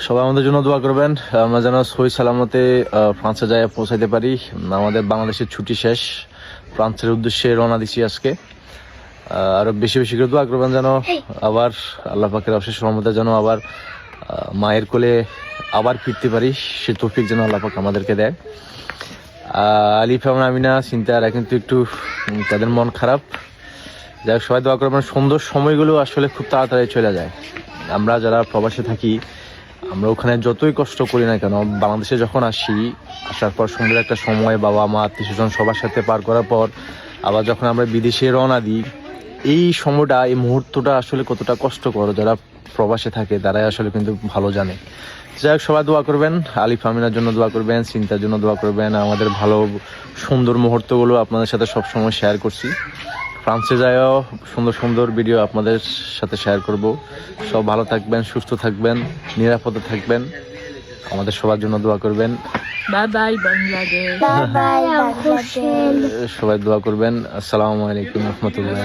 সবাই আমাদের জন্য দোয়া করবেন। আমরা যেন সই সালামতে ফ্রান্সে যায় পৌঁছাইতে পারি। আমাদের বাংলাদেশের ছুটি শেষ। ফ্রান্সের উদ্দেশ্যে রওনা দিছি আজকে। আহ, আরও বেশি বেশি করে দোয়া করবেন যেন আবার আল্লাহ পাকের অশেষ রহমতে যেন আবার মায়ের কোলে আবার ফিরতে পারি। সে তৌফিক যেন আল্লাহ পাক আমাদেরকে দেয়। আলিফ এবং আমিনা চিন্তারা কিন্তু একটু তাদের মন খারাপ। যাই হোক সবাই দোয়া করবেন। সুন্দর সময়গুলো আসলে খুব তাড়াতাড়ি চলে যায়। আমরা যারা প্রবাসে থাকি আমরা ওখানে যতই কষ্ট করি না কেন, বাংলাদেশে যখন আসি, আসার পর সুন্দর একটা সময় বাবা, মা আত্মীয় স্বজন সবার সাথে পার করার পর, আবার যখন আমরা বিদেশে রওনা দিই, এই সময়টা, এই মুহূর্তটা আসলে কতটা কষ্টকর, যারা প্রবাসে থাকে, তারাই আসলে কিন্তু ভালো জানে। যাই হোক, সবাই দোয়া করবেন, আলিফ আমিনার জন্য দোয়া করবেন চিন্তার জন্য দোয়া করবেন, আমাদের ভালো, সুন্দর মুহূর্তগুলো আপনাদের সাথে সবসময় শেয়ার করছি। ফ্রান্সে যাইও সুন্দর সুন্দর ভিডিও আপনাদের সাথে শেয়ার করব। সব ভালো থাকবেন সুস্থ থাকবেন নিরাপদে থাকবেন। আমাদের সবার জন্য দোয়া করবেন। Bye bye Bangladesh bye bye Bangladesh সবাই দোয়া করবেন। আসসালামু আলাইকুম রহমতুল্লাহ।